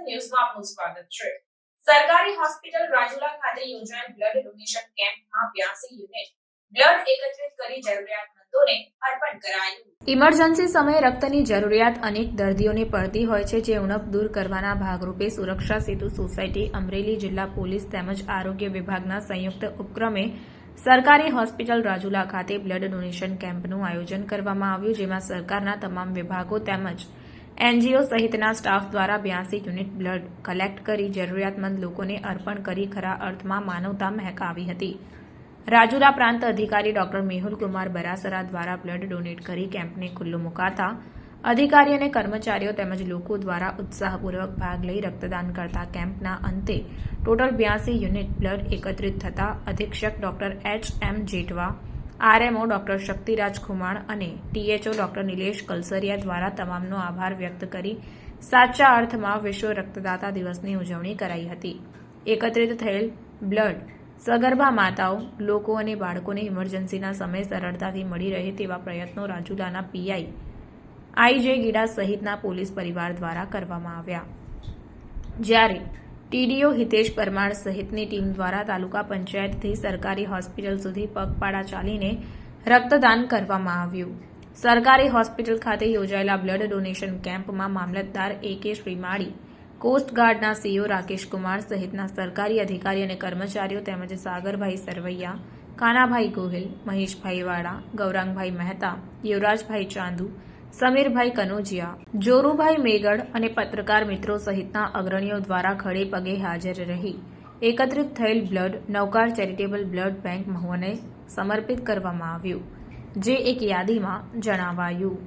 ન્યૂઝમાં આપનું સ્વાગત છે. સરકારી હોસ્પિટલ રાજુલા ખાતે યોજાયેલ બ્લડ ડોનેશન કેમ્પમાં બ્યાસી યુનિટ બ્લડ એકત્રિત કરી જરૂરિયાતમંદોને ઇમરજન્સી સમયે રક્તની જરૂરિયાત અનેક દર્દીઓને પડતી હોય છે, જે ઉણપ દૂર કરવાના ભાગરૂપે સુરક્ષા સેતુ સોસાયટી, અમરેલી જિલ્લા પોલીસ તેમજ આરોગ્ય વિભાગના સંયુક્ત ઉપક્રમે સરકારી હોસ્પિટલ રાજુલા ખાતે બ્લડ ડોનેશન કેમ્પનું આયોજન કરવામાં આવ્યું, જેમાં સરકારના તમામ વિભાગો તેમજ એનજીઓ સહિતના સ્ટાફ દ્વારા બ્યાસી યુનિટ બ્લડ કલેક્ટ કરી જરૂરિયાતમંદ લોકોને અર્પણ કરી ખરા અર્થમાં માનવતા મહેકાવી હતી. રાજુલા પ્રાંત અધિકારી ડોક્ટર મેહુલ કુમાર બરાસરા દ્વારા બ્લડ ડોનેટ કરી કેમ્પને ખુલ્લું મુકાતા અધિકારી અને કર્મચારીઓ તેમજ લોકો દ્વારા ઉત્સાહપૂર્વક ભાગ લઈ રક્તદાન કરતા કેમ્પના અંતે ટોટલ બ્યાસી યુનિટ બ્લડ એકત્રિત થતા અધિક્ષક doctor H M Jetwa RMO doctor Shaktiraj Khuman અને ટીએચઓ ડોક્ટર નિલેશ કલસરિયા દ્વારા તમામનો આભાર વ્યક્ત કરી સાચા અર્થમાં વિશ્વ રક્તદાતા દિવસની ઉજવણી કરાઈ હતી. એકત્રિત થયેલ બ્લડ સગર્ભા માતાઓ, લોકો અને બાળકોને ઇમરજન્સીના સમયે સરળતાથી મળી રહે તેવા પ્રયત્નો રાજુલાના પીઆઈ આઈજે ગીડા સહિતના પોલીસ પરિવાર દ્વારા કરવામાં આવ્યા. જ્યારે ટીડીઓ હિતેશ પરમાર સહિતની ટીમ દ્વારા તાલુકા પંચાયતથી સરકારી હોસ્પિટલ સુધી પગપાળા ચાલીને રક્તદાન કરવામાં આવ્યું. સરકારી હોસ્પિટલ ખાતે યોજાયેલા બ્લડ ડોનેશન કેમ્પમાં મામલતદાર એ કે શ્રીમાળી કોસ્ટગાર્ડના સીઓ રાકેશ કુમાર સહિતના સરકારી અધિકારી અને કર્મચારીઓ તેમજ સાગરભાઈ સરવૈયા, કાનાભાઈ ગોહિલ, મહેશભાઈ વાડા ગૌરાંગભાઈ મહેતા, યુવરાજભાઈ ચાંદુ સમીરભાઈ કનોજિયા, જોરુભાઈ મેગડ અને પત્રકાર મિત્રો સહિતના અગ્રણીઓ દ્વારા ખડે પગે હાજર રહી. એકત્રિત થયેલ blood Navkar charitable blood bank મહુવાને સમર્પિત કરવામાં આવ્યું, જે એક યાદીમાં જણાવાયું.